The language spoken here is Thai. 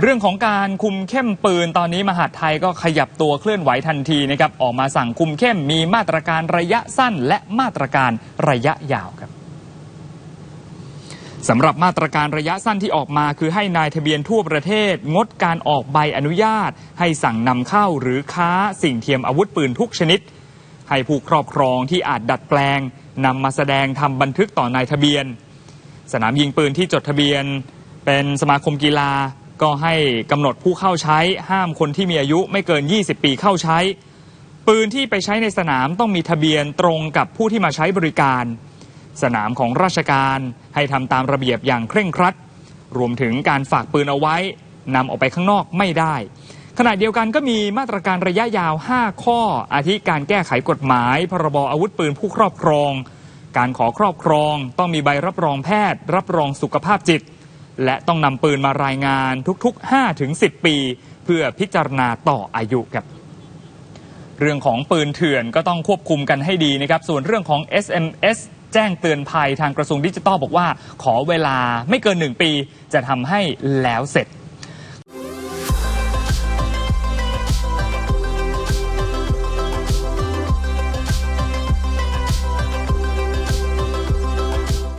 เรื่องของการคุมเข้มปืนตอนนี้มหาดไทยก็ขยับตัวเคลื่อนไหวทันทีนะครับออกมาสั่งคุมเข้มมีมาตรการระยะสั้นและมาตรการระยะยาวครับสำหรับมาตรการระยะสั้นที่ออกมาคือให้นายทะเบียนทั่วประเทศ งดการออกใบอนุญาต ให้สั่งนำเข้าหรือค้าสิ่งเทียมอาวุธปืนทุกชนิด ให้ผู้ครอบครองที่อาจดัดแปลงนำมาแสดงทำบันทึกต่อนายทะเบียน สนามยิงปืนที่จดทะเบียน เป็นสมาคมกีฬา ก็ให้กำหนดผู้เข้าใช้ห้ามคนที่มีอายุไม่เกิน 20 ปีเข้าใช้ ปืนที่ไปใช้ในสนามต้องมีทะเบียนตรงกับผู้ที่มาใช้บริการ สนามของราชการให้ทำตามระเบียบอย่างเคร่งครัด รวมถึงการฝากปืนเอาไว้นำออกไปข้างนอกไม่ได้ ขณะเดียวกันก็มีมาตรการระยะยาว 5 ข้อ อาทิการแก้ไขกฎหมาย พรบอาวุธปืนผู้ครอบครอง การขอครอบครอง ต้องมีใบรับรองแพทย์ รับรองสุขภาพจิต และต้องนำปืนมารายงานทุกๆ5-10 ปี เพื่อพิจารณาต่ออายุครับ เรื่องของปืนเถื่อนก็ต้องควบคุมกันให้ดีนะครับ ส่วนเรื่องของ SMS แจ้งเตือนภัยทางกระทรวงดิจิทัลบอกว่า ขอเวลาไม่เกิน 1 ปี จะทำให้แล้วเสร็จ